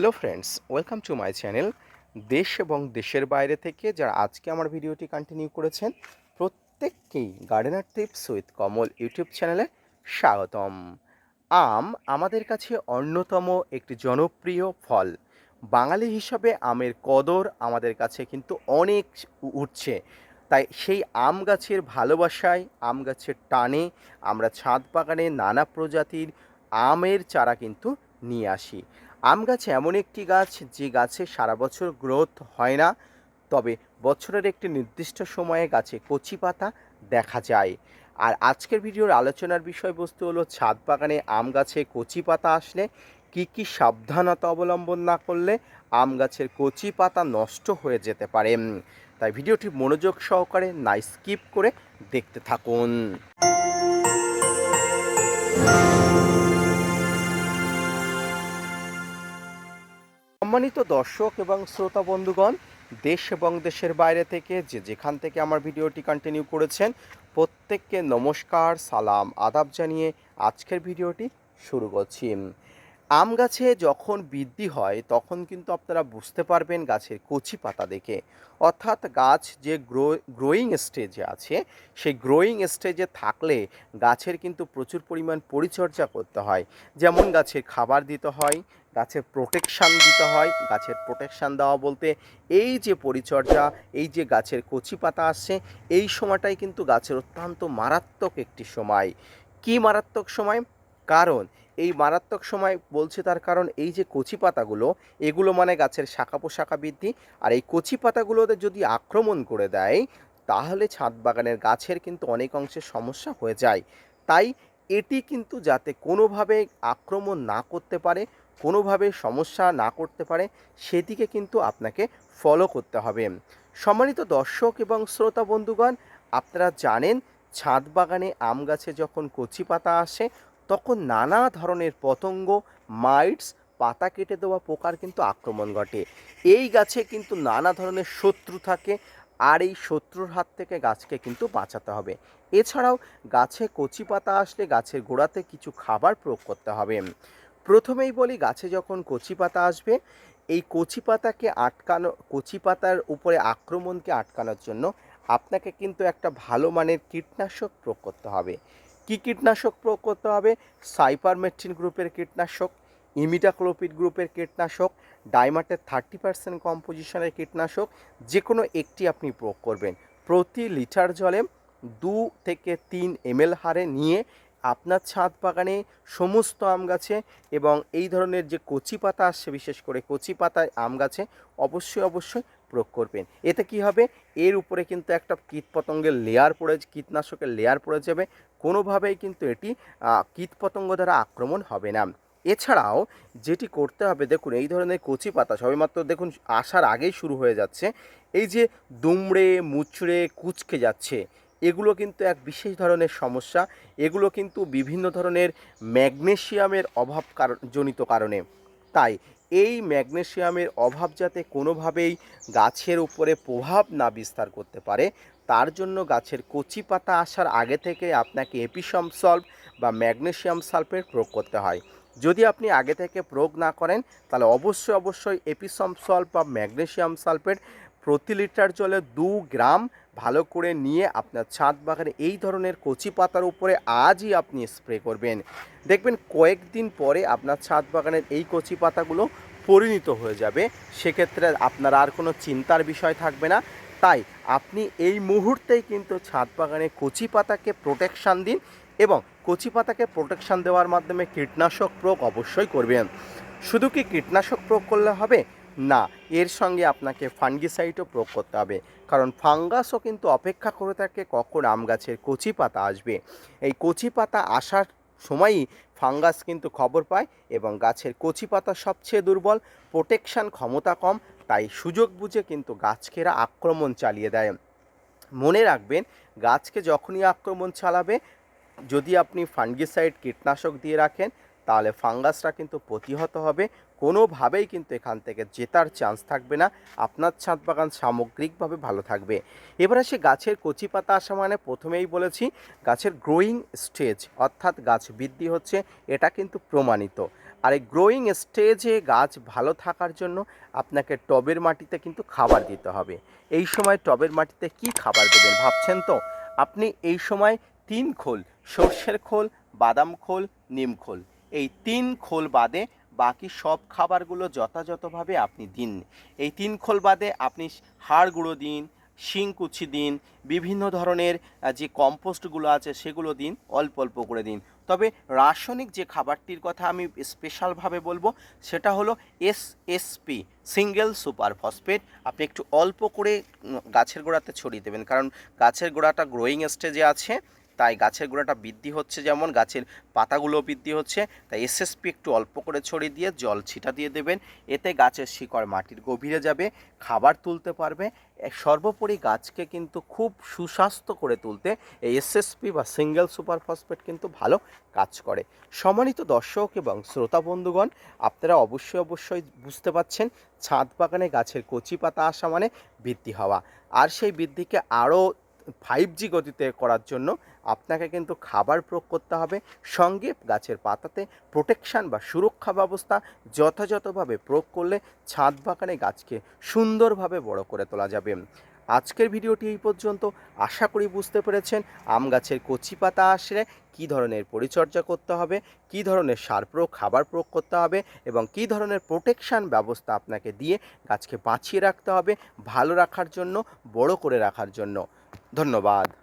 Hello friends welcome to my channel দেশ এবং দেশের বাইরে থেকে যারা আজকে আমার ভিডিওটি কন্টিনিউ করেছেন, প্রত্যেককেই gardener tips with Kamal YouTube চ্যানেলে স্বাগতম। আম আমাদের কাছে অন্যতম একটি জনপ্রিয় ফল। বাঙালি হিসাবে আমের কদর আমাদের কাছে কিন্তু অনেক উঠছে। তাই সেই আম গাছের ভালোবাসায়, আম গাছের টানে আমরা ছাদ বাগানে নানা প্রজাতির আমের চারা কিন্তু নিয়ে আসি। আম গাছ এমন একটি গাছ যে গাছে সারা বছর গ্রোথ হয় না, তবে বছরের একটি নির্দিষ্ট সময়ে গাছে কচি পাতা দেখা যায়। আর আজকের ভিডিওর আলোচনার বিষয়বস্তু হলো, ছাদ বাগানে আম গাছে কচি পাতা আসলে কি কি সাবধানতা অবলম্বন না করলে আম গাছের কচি পাতা নষ্ট হয়ে যেতে পারে? তাই ভিডিওটি মনোযোগ সহকারে না স্কিপ করে দেখতে থাকুন। সম্মানিত দর্শক এবং শ্রোতা বন্ধুগণ, দেশ এবং দেশের বাইরে থেকে যে যেখান থেকে আমার ভিডিওটি কন্টিনিউ করেছেন, প্রত্যেককে নমস্কার, সালাম, আদাব জানিয়ে আজকের ভিডিওটি শুরু করছি। আম গাছে যখন বৃদ্ধি হয়, তখন কিন্তু আপনারা বুঝতে পারবেন গাছের কচি পাতা দেখে। অর্থাৎ গাছ যে গ্রো গ্রোয়িং স্টেজে আছে, সেই গ্রোয়িং স্টেজে থাকলে গাছের কিন্তু প্রচুর পরিমাণ পরিচর্যা করতে হয়। যেমন গাছের খাবার দিতে হয় গাছের প্রোটেকশান দিতে হয়, গাছের প্রোটেকশান দেওয়া বলতে এই যে পরিচর্যা, এই যে গাছের কচি পাতা আসছে, এই সময়টাই কিন্তু গাছের অত্যন্ত মারাত্মক একটি সময়। কি মারাত্মক সময়? কারণ এই মারাত্মক সময় বলছে তার কারণ এই যে কচি পাতাগুলো, এগুলো মানে গাছের শাখা পোশাখা বৃদ্ধি। আর এই কচি পাতাগুলোতে যদি আক্রমণ করে দেয়, তাহলে ছাদ বাগানের গাছের কিন্তু অনেক অংশে সমস্যা হয়ে যায়। তাই এটি কিন্তু যাতে কোনোভাবে আক্রমণ না করতে পারে কোনোভাবে সমস্যা না করতে পারে, সেদিকে কিন্তু আপনাকে ফলো করতে হবে। সম্মানিত দর্শক এবং শ্রোতা বন্ধুগণ, আপনারা জানেন ছাদ বাগানে আম গাছে যখন কচি পাতা আসে, তখন নানা ধরনের পতঙ্গ, মাইটস, পাতা কেটে দেওয়া পোকার কিন্তু আক্রমণ ঘটে। এই গাছে কিন্তু নানা ধরনের শত্রু থাকে, আর এই শত্রুর হাত থেকে গাছকে কিন্তু বাঁচাতে হবে। এছাড়াও গাছে কচি পাতা আসলে গাছের গোড়াতে কিছু খাবার প্রয়োগ করতে হবে। প্রথমেই বলি, গাছে যখন কচি পাতা আসবে, এই কচি পাতাকে আটকানো, কচি পাতার উপরে আক্রমণকে আটকানোর জন্য আপনাকে কিন্তু একটা ভালো মানের কীটনাশক প্রয়োগ করতে হবে। কি কীটনাশক প্রয়োগ করতে হবে? সাইপারমেট্রিন গ্রুপের কীটনাশক ইমিডাক্লোপিড গ্রুপের কীটনাশক, ডাইমাটের থার্টি পার্সেন্ট কম্পোজিশনের কীটনাশক যে কোনো একটি আপনি প্রয়োগ করবেন। প্রতি লিটার জলে দু থেকে তিন এমএল হারে নিয়ে আপনার ছাদ বাগানে সমস্ত আম গাছে এবং এই ধরনের যে কচি পাতা আসছে, বিশেষ করে কচি পাতায় আম গাছে, অবশ্যই অবশ্যই প্রয়োগ করবেন। এতে কি হবে? এর উপরে কিন্তু একটা কীটপতঙ্গের লেয়ার পড়ে, কীটনাশকের লেয়ার পড়ে যাবে। কোনোভাবেই কিন্তু এটি কীটপতঙ্গ দ্বারা আক্রমণ হবে না। এছাড়াও যেটি করতে হবে, দেখুন, এই ধরনের কচি পাতা সবেমাত্র দেখুন, আসার আগেই শুরু হয়ে যাচ্ছে। এই যে দুমড়ে, মুচড়ে, কুচকে যাচ্ছে। এগুলো কিন্তু এক বিশেষ ধরনের সমস্যা। এগুলো কিন্তু বিভিন্ন ধরনের ম্যাগনেশিয়ামের অভাব জনিত কারণে। তাই এই ম্যাগনেশিয়ামের অভাব যাতে কোনোভাবেই গাছের উপরে প্রভাব না বিস্তার করতে পারে, তার জন্য গাছের কচি পাতা আসার আগে থেকে আপনাকে এপিসম সল্ভ বা ম্যাগনেশিয়াম সালফেট প্রয়োগ করতে হয়। যদি আপনি আগে থেকে প্রয়োগ না করেন, তাহলে অবশ্যই অবশ্যই এপিসম সল্ফ বা ম্যাগনেশিয়াম সালফেট প্রতি লিটার জলে দু গ্রাম ভালো করে নিয়ে আপনার ছাদ বাগানে এই ধরনের কচি পাতার উপরে আজই আপনি স্প্রে করবেন। দেখবেন কয়েকদিন পরে আপনার ছাদ বাগানের এই কচি পাতাগুলো পরিণত হয়ে যাবে। সেক্ষেত্রে আপনার আর কোনো চিন্তার বিষয় থাকবে না। তাই আপনি এই মুহূর্তেই কিন্তু ছাদ বাগানে কচি পাতাকে প্রোটেকশান দিন এবং কচি পাতাকে প্রোটেকশান দেওয়ার মাধ্যমে কীটনাশক প্রয়োগ অবশ্যই করবেন। শুধু কি কীটনাশক প্রয়োগ করলে হবে? না, এর সঙ্গে আপনাকে ফাঙ্গিসাইডও প্রয়োগ করতে হবে। কারণ ফাঙ্গাসও কিন্তু অপেক্ষা করে থাকে কখন আম গাছের কচি পাতা আসবে। এই কচি পাতা আসার সময়ই ফাঙ্গাস কিন্তু খবর পায় এবং গাছের কচি পাতা সবচেয়ে দুর্বল, প্রোটেকশান ক্ষমতা কম, তাই সুযোগ বুঝে কিন্তু গাছকেরা আক্রমণ চালিয়ে দেয়। মনে রাখবেন, গাছকে যখনই আক্রমণ চালাবে, যদি আপনি ফাঙ্গিসাইড কীটনাশক দিয়ে রাখেন তাহলে ফাঙ্গাসরা কিন্তু প্রতিহত হবে। কোনোভাবেই কিন্তু এখান থেকে জেতার চান্স থাকবে না। আপনার ছাদ বাগান সামগ্রিকভাবে ভালো থাকবে। এবার আসে গাছের কচি পাতা আসা মানে প্রথমেই বলেছি, গাছের গ্রোয়িং স্টেজ অর্থাৎ গাছ বৃদ্ধি হচ্ছে, এটা কিন্তু প্রমাণিত। আর এই গ্রোয়িং স্টেজে গাছ ভালো থাকার জন্য আপনাকে টবের মাটিতে কিন্তু খাবার দিতে হবে। এই সময় টবের মাটিতে কি খাবার দেবেন ভাবছেন তো? আপনি এই সময় তিন খোল, সর্ষের খোল, বাদাম খোল, নিম খোল। এই তিন খোল বাদে বাকি সব খাবারগুলো যথাযথভাবে আপনি দিন। এই তিন খোল বাদে আপনি হাড় গুঁড়ো দিন শিংকুচি দিন, বিভিন্ন ধরনের যে কম্পোস্টগুলো আছে সেগুলো দিন, অল্প অল্প করে দিন। তবে রাসায়নিক যে খাবারটির কথা আমি স্পেশালভাবে বলব, সেটা হলো S SSP single super phosphate আপনি একটু অল্প করে গাছের গোড়াতে ছড়িয়ে দেবেন। কারণ গাছের গোড়াটা গ্রোয়িং স্টেজে আছে তাই গাছের গোড়াটা বৃদ্ধি হচ্ছে যেমন, গাছের পাতাগুলো বৃদ্ধি হচ্ছে, তাই এসএসপি একটু অল্প করে ছড়িয়ে দিয়ে জল ছিটা দিয়ে দেবেন। এতে গাছের শিকড় মাটির গভীরে যাবে, খাবার তুলতে পারবে। সর্বোপরি গাছকে কিন্তু খুব সুস্বাস্থ্য করে তুলতে এই এসএসপি বা সিঙ্গেল সুপার ফসফেট কিন্তু ভালো কাজ করে। সম্মানিত দর্শক এবং শ্রোতা বন্ধুগণ, আপনারা অবশ্যই অবশ্যই বুঝতে পাচ্ছেন, ছাদ বাগানে গাছের কচি পাতা আসা মানে বৃদ্ধি হওয়া। আর সেই বৃদ্ধিকে আরও ফাইভ জি গতিতে করার জন্য আপনাকে কিন্তু খাবার প্রয়োগ করতে হবে, সঙ্গে গাছের পাতাতে প্রোটেকশান বা সুরক্ষা ব্যবস্থা যথাযথভাবে প্রয়োগ করলে ছাদ বাগানে গাছকে সুন্দরভাবে বড় করে তোলা যাবে। আজকের ভিডিওটি এই পর্যন্ত। আশা করি বুঝতে পেরেছেন আম গাছের কচি পাতা আসলে কী ধরনের পরিচর্যা করতে হবে, কী ধরনের সার প্রয়োগ, খাবার প্রয়োগ করতে হবে এবং কী ধরনের প্রোটেকশান ব্যবস্থা আপনাকে দিয়ে গাছকে বাঁচিয়ে রাখতে হবে, ভালো রাখার জন্য, বড় করে রাখার জন্য। ধন্যবাদ।